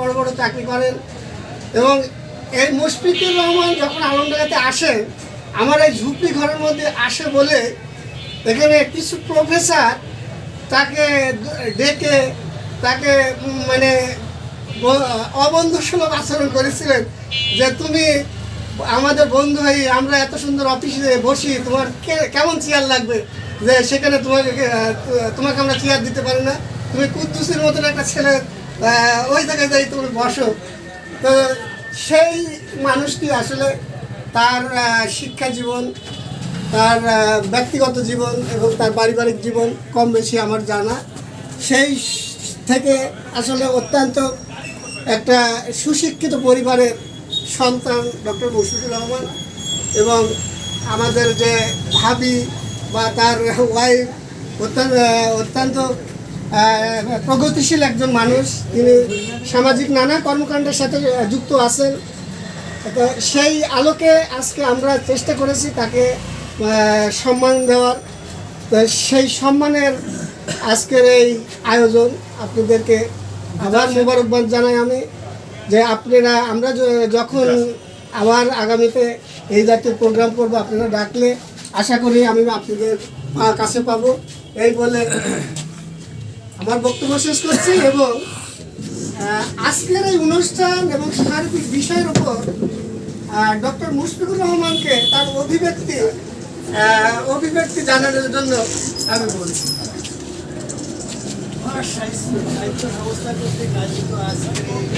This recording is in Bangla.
বড় বড় চাকরি করেন। এবং এই মুশফিকুর রহমান যখন আলমডাঙ্গাতে আসেন আমার এই ঝুপড়ি ঘরের মধ্যে আসে বলে এখানে কিছু প্রফেসর তাকে ডেকে, তাকে মানে অবন্ধুসুলভ আচরণ করেছিলেন যে তুমি আমাদের বন্ধু হয়ে আমরা এত সুন্দর অফিসে বসি, তোমার কেমন চেয়ার লাগবে? যে সেখানে তোমাকে তোমাকে আমরা চেয়ার দিতে পারি না। তুমি কুদ্দুসের মতন একটা ছেলে ওই জায়গায় যাই, তুমি বসো। তো সেই মানুষটি আসলে তার শিক্ষা জীবন, তার ব্যক্তিগত জীবন এবং তার পারিবারিক জীবন কম বেশি আমার জানা। সেই থেকে আসলে অত্যন্ত একটা সুশিক্ষিত পরিবারের সন্তান ডক্টর মুশফিকুর রহমান এবং আমাদের যে ভাবি বা তার ওয়াইফ অত্যন্ত অত্যন্ত প্রগতিশীল একজন মানুষ। তিনি সামাজিক নানা কর্মকাণ্ডের সাথে যুক্ত আছেন। সেই আলোকে আজকে আমরা চেষ্টা করেছি তাকে সম্মান দেওয়ার। সেই সম্মানের আজকের এই আয়োজন আপনাদেরকে আবার মোবারকবাদ জানাই আমি, যে আপনারা, আমরা যখন আবার আগামীতে এই জাতীয় প্রোগ্রাম করব, আপনারা ডাকলে আশা করি আমি আপনাদের কাছে পাবো। এই বলে আমার বক্তব্য শেষ করছি এবং আজকের এই অনুষ্ঠান এবং সার্বিক বিষয়ের উপর ডক্টর মুশফিকুর রহমানকে তার অভিব্যক্তি অভিব্যক্তি জানানোর জন্য আমি বলছি। সাহিত্য ব্যবস্থা করতে কাজ তো আজকে